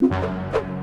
you.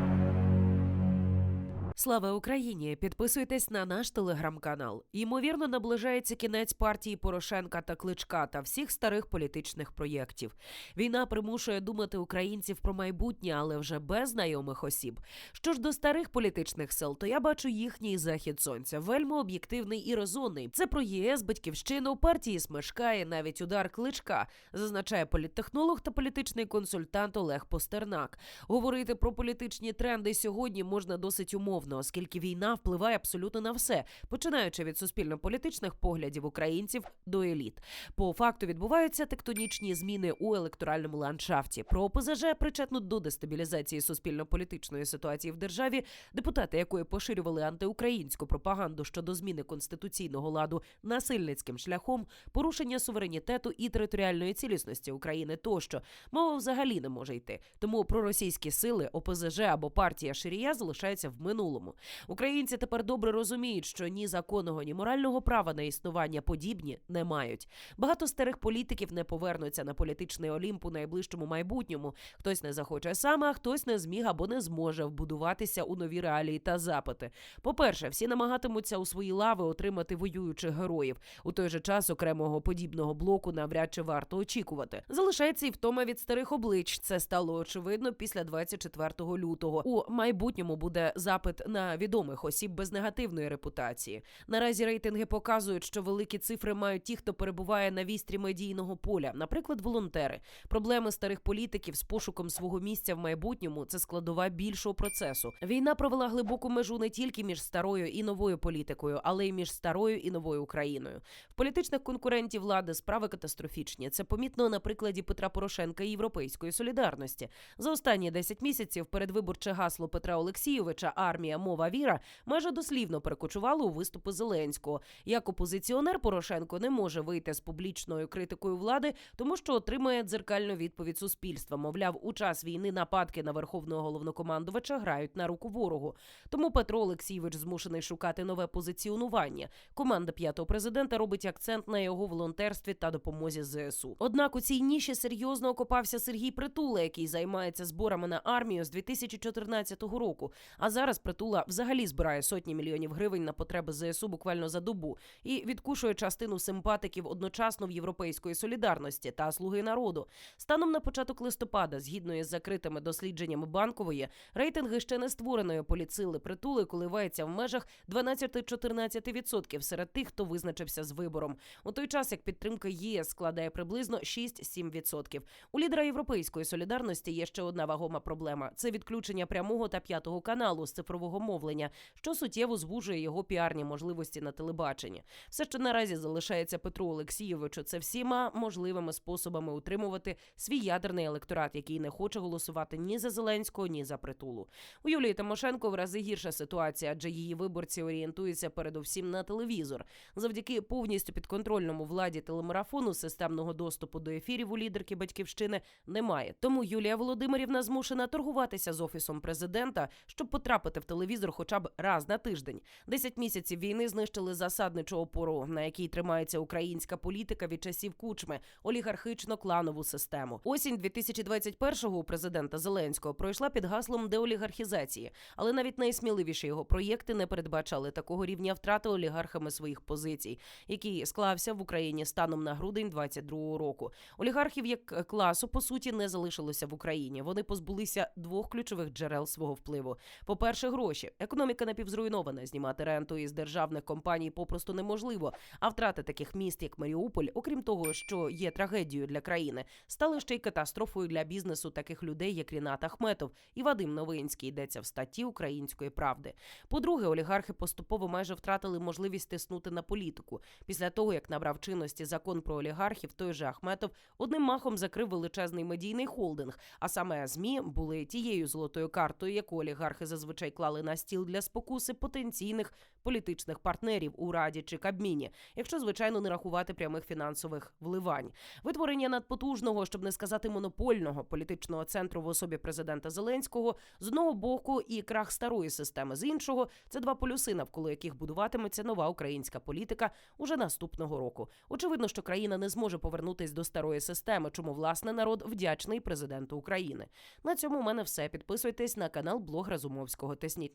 Слава Україні! Підписуйтесь на наш телеграм-канал. Ймовірно, наближається кінець партії Порошенка та Кличка та всіх старих політичних проєктів. Війна примушує думати українців про майбутнє, але вже без знайомих осіб. Що ж до старих політичних сил, то я бачу їхній захід сонця, вельми об'єктивний і розумний. Це про ЄС, батьківщину, партії Смешка і навіть удар кличка, зазначає політтехнолог та політичний консультант Олег Постернак. Говорити про політичні тренди сьогодні можна досить умовно, оскільки війна впливає абсолютно на все, починаючи від суспільно-політичних поглядів українців до еліт. По факту відбуваються тектонічні зміни у електоральному ландшафті. Про ОПЗЖ причетну до дестабілізації суспільно-політичної ситуації в державі, депутати якої поширювали антиукраїнську пропаганду щодо зміни конституційного ладу насильницьким шляхом, порушення суверенітету і територіальної цілісності України тощо мова взагалі не може йти. Тому проросійські сили, ОПЗЖ або партія Ширія залишаються в минулому. Українці тепер добре розуміють, що ні законного, ні морального права на існування подібні не мають. Багато старих політиків не повернуться на політичний олімп у найближчому майбутньому. Хтось не захоче сам, а хтось не зміг або не зможе вбудуватися у нові реалії та запити. По-перше, всі намагатимуться у свої лави отримати воюючих героїв. У той же час окремого подібного блоку навряд чи варто очікувати. Залишається і втома від старих облич. Це стало очевидно після 24 лютого. У майбутньому буде запит на відомих осіб без негативної репутації. Наразі рейтинги показують, що великі цифри мають ті, хто перебуває на вістрі медійного поля, наприклад, волонтери. Проблеми старих політиків з пошуком свого місця в майбутньому це складова більшого процесу. Війна провела глибоку межу не тільки між старою і новою політикою, але й між старою і новою Україною. В політичних конкурентів влади справи катастрофічні. Це помітно на прикладі Петра Порошенка і Європейської солідарності. За останні 10 місяців передвиборче гасло Петра Олексійовича Армія, мова віра майже дослівно перекочувало у виступи Зеленського. Як опозиціонер Порошенко не може вийти з публічною критикою влади, тому що отримує дзеркальну відповідь суспільства. Мовляв, у час війни нападки на верховного головнокомандувача грають на руку ворогу. Тому Петро Олексійович змушений шукати нове позиціонування. Команда п'ятого президента робить акцент на його волонтерстві та допомозі ЗСУ. Однак у цій ніші серйозно окопався Сергій Притула, який займається зборами на армію з 2014 року. А зараз Притула взагалі збирає сотні мільйонів гривень на потреби ЗСУ буквально за добу і відкушує частину симпатиків одночасно в європейської солідарності та слуги народу. Станом на початок листопада, згідно із закритими дослідженнями банкової, рейтинги ще не створеної поліцили притули коливаються в межах 12-14% серед тих, хто визначився з вибором. У той час як підтримка ЄС складає приблизно 6-7%. У лідера європейської солідарності є ще одна вагома проблема: це відключення прямого та п'ятого каналу з цифрового мовлення, що суттєво звужує його піарні можливості на телебаченні. Все, що наразі залишається Петру Олексійовичу, це всіма можливими способами утримувати свій ядерний електорат, який не хоче голосувати ні за Зеленського, ні за притулу. У Юлії Тимошенко в рази гірша ситуація, адже її виборці орієнтуються передусім на телевізор. Завдяки повністю підконтрольному владі телемарафону системного доступу до ефірів у лідерки батьківщини немає. Тому Юлія Володимирівна змушена торгуватися з офісом президента, щоб потрапити в телевізор хоча б раз на тиждень. Десять місяців війни знищили засадничу опору, на якій тримається українська політика від часів кучми, олігархічно-кланову систему. Осінь 2021-го у президента Зеленського пройшла під гаслом деолігархізації, але навіть найсміливіші його проєкти не передбачали такого рівня втрати олігархами своїх позицій, який склався в Україні станом на грудень 22-го року. Олігархів як класу по суті не залишилося в Україні. Вони позбулися двох ключових джерел свого впливу. По-перше, гроші. Економіка напівзруйнована. Знімати ренту із державних компаній попросту неможливо. А втрати таких міст, як Маріуполь, окрім того, що є трагедією для країни, стали ще й катастрофою для бізнесу таких людей, як Рінат Ахметов і Вадим Новинський. Йдеться в статті Української правди. По-друге, олігархи поступово майже втратили можливість тиснути на політику. Після того, як набрав чинності закон про олігархів, той же Ахметов одним махом закрив величезний медійний холдинг. А саме ЗМІ були тією золотою картою, яку олігархи зазвичай клали на стіл для спокуси потенційних політичних партнерів у раді чи кабміні, якщо звичайно не рахувати прямих фінансових вливань. Витворення надпотужного, щоб не сказати монопольного політичного центру в особі президента Зеленського з одного боку і крах старої системи з іншого це два полюси, навколо яких будуватиметься нова українська політика уже наступного року. Очевидно, що країна не зможе повернутись до старої системи, чому власне народ вдячний президенту України. На цьому у мене все. Підписуйтесь на канал Блог Разумовського. Тисніть